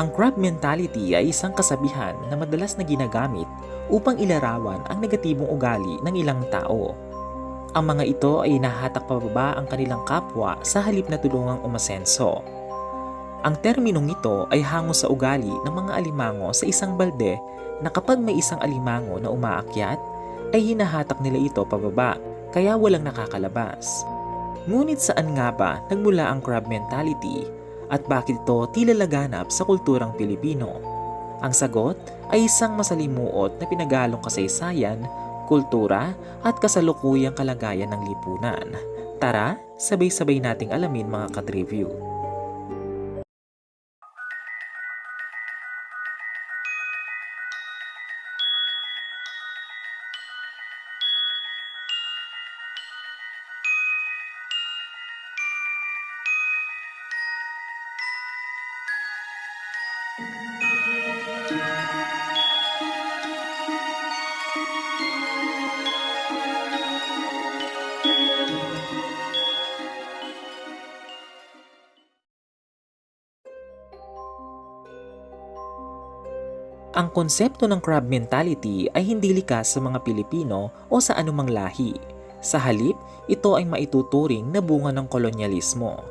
Ang crab mentality ay isang kasabihan na madalas na ginagamit upang ilarawan ang negatibong ugali ng ilang tao. Ang mga ito ay nahatak pababa ang kanilang kapwa sa halip na tulungang umasenso. Ang terminong ito ay hango sa ugali ng mga alimango sa isang balde na kapag may isang alimango na umaakyat, ay hinahatak nila ito pababa kaya walang nakakalabas. Ngunit saan nga ba nagmula ang crab mentality at bakit ito tila laganap sa kulturang Pilipino? Ang sagot ay isang masalimuot na pinagalong kasaysayan, kultura at kasalukuyang kalagayan ng lipunan. Tara, sabay-sabay nating alamin mga ka-review. Ang konsepto ng crab mentality ay hindi likas sa mga Pilipino o sa anumang lahi. Sa halip, ito ay maituturing na bunga ng kolonyalismo.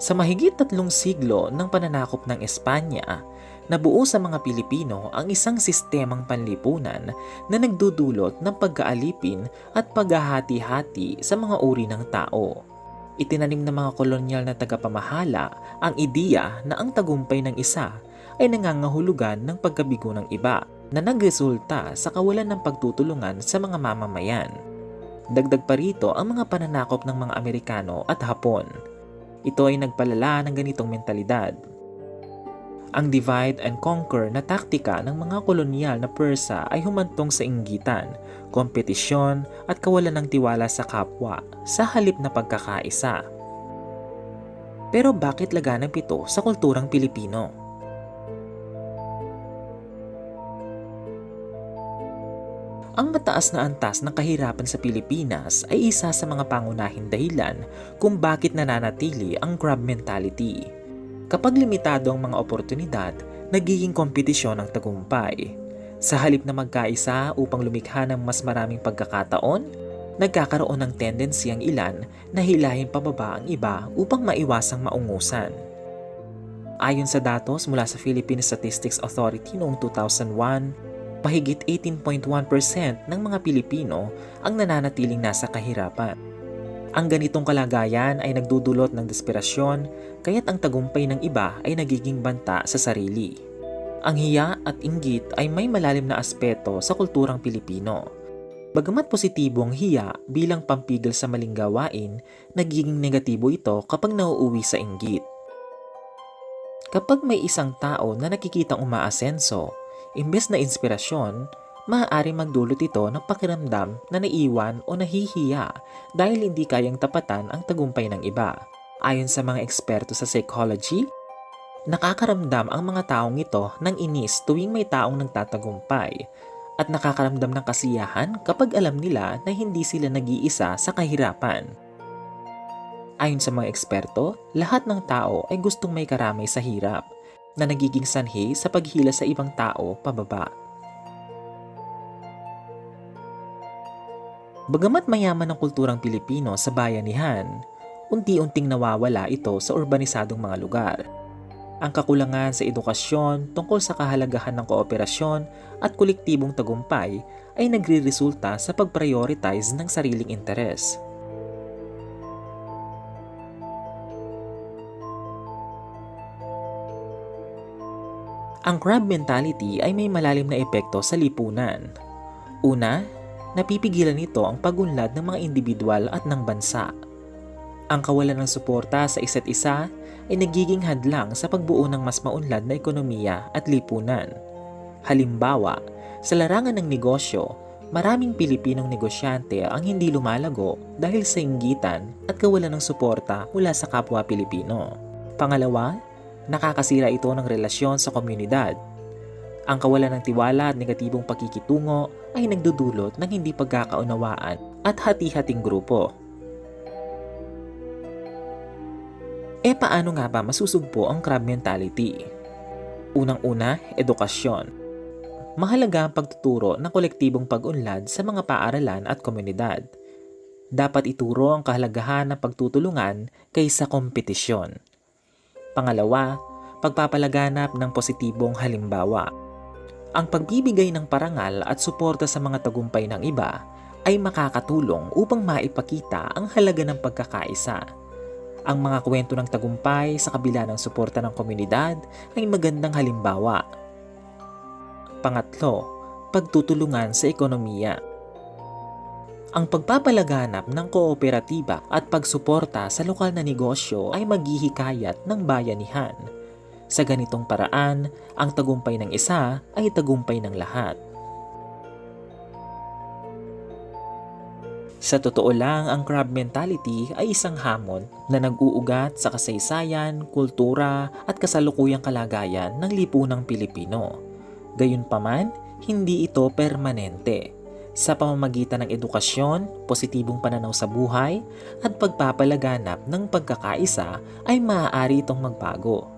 Sa mahigit tatlong siglo ng pananakop ng Espanya, nabuo sa mga Pilipino ang isang sistemang panlipunan na nagdudulot ng pagkaalipin at paghahati-hati sa mga uri ng tao. Itinanim ng mga kolonyal na tagapamahala ang ideya na ang tagumpay ng isa ay nangangahulugan ng pagkabigo ng iba na nagresulta sa kawalan ng pagtutulungan sa mga mamamayan. Dagdag pa rito ang mga pananakop ng mga Amerikano at Hapon. Ito ay nagpalala ng ganitong mentalidad. Ang divide and conquer na taktika ng mga kolonyal na Persa ay humantong sa inggitan, kompetisyon at kawalan ng tiwala sa kapwa sa halip na pagkakaisa. Pero bakit laganap ito sa kulturang Pilipino? Ang mataas na antas ng kahirapan sa Pilipinas ay isa sa mga pangunahing dahilan kung bakit nananatili ang crab mentality. Kapag limitado ang mga oportunidad, nagiging kompetisyon ang tagumpay. Sa halip na magkaisa upang lumikha ng mas maraming pagkakataon, nagkakaroon ng tendency ang ilan na hilahin pababa ang iba upang maiwasang maungusan. Ayon sa datos mula sa Philippine Statistics Authority noong 2001, mahigit 18.1% ng mga Pilipino ang nananatiling nasa kahirapan. Ang ganitong kalagayan ay nagdudulot ng desperasyon kaya't ang tagumpay ng iba ay nagiging banta sa sarili. Ang hiya at inggit ay may malalim na aspeto sa kulturang Pilipino. Bagamat positibo ang hiya bilang pampigil sa maling gawain, nagiging negatibo ito kapag nauuwi sa inggit. Kapag may isang tao na nakikitang umaasenso, Imbes na inspirasyon, maaari magdulot ito ng pakiramdam na naiwan o nahihiya dahil hindi kayang tapatan ang tagumpay ng iba. Ayon sa mga eksperto sa psychology, nakakaramdam ang mga taong ito ng inis tuwing may taong nagtatagumpay at nakakaramdam ng kasiyahan kapag alam nila na hindi sila nag-iisa sa kahirapan. Ayon sa mga eksperto, lahat ng tao ay gustong may karamay sa hirap na nagiging sanhi sa paghila sa ibang tao pababa. Bagamat mayaman ang kulturang Pilipino sa bayanihan, unti-unting nawawala ito sa urbanisadong mga lugar. Ang kakulangan sa edukasyon tungkol sa kahalagahan ng kooperasyon at kolektibong tagumpay ay nagre-resulta sa pag-prioritize ng sariling interes. Ang crab mentality ay may malalim na epekto sa lipunan. Una, napipigilan nito ang pagunlad ng mga individual at ng bansa. Ang kawalan ng suporta sa isa't isa ay nagiging hadlang sa pagbuo ng mas maunlad na ekonomiya at lipunan. Halimbawa, sa larangan ng negosyo, maraming Pilipinong negosyante ang hindi lumalago dahil sa inggitan at kawalan ng suporta mula sa kapwa Pilipino. Pangalawa, nakakasira ito ng relasyon sa komunidad. Ang kawalan ng tiwala at negatibong pakikitungo ay nagdudulot ng hindi pagkakaunawaan at hati-hating grupo. E paano nga ba masusugpo ang crab mentality? Unang-una, edukasyon. Mahalaga ang pagtuturo ng kolektibong pag-unlad sa mga paaralan at komunidad. Dapat ituro ang kahalagahan ng pagtutulungan kaysa kompetisyon. Pangalawa, pagpapalaganap ng positibong halimbawa. Ang pagbibigay ng parangal at suporta sa mga tagumpay ng iba ay makakatulong upang maipakita ang halaga ng pagkakaisa. Ang mga kwento ng tagumpay sa kabila ng suporta ng komunidad ay magandang halimbawa. Pangatlo, pagtutulungan sa ekonomiya. Ang pagpapalaganap ng kooperatiba at pagsuporta sa lokal na negosyo ay maghihikayat ng bayanihan. Sa ganitong paraan, ang tagumpay ng isa ay tagumpay ng lahat. Sa totoo lang, ang crab mentality ay isang hamon na nag-uugat sa kasaysayan, kultura at kasalukuyang kalagayan ng lipunang Pilipino. Gayunpaman, hindi ito permanente. Sa pamamagitan ng edukasyon, positibong pananaw sa buhay, at pagpapalaganap ng pagkakaisa ay maaari itong magbago.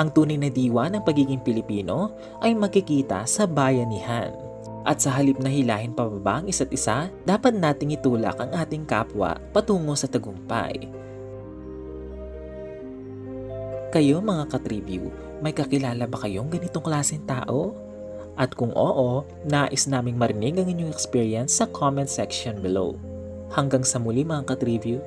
Ang tunay na diwa ng pagiging Pilipino ay makikita sa bayanihan. At sa halip na hilahin pababa ang isa't isa, dapat nating itulak ang ating kapwa patungo sa tagumpay. Kayo mga katribyu, may kakilala ba kayong ganitong klaseng tao? At kung oo, nais naming marinig ang inyong experience sa comment section below. Hanggang sa muli mga katribyu,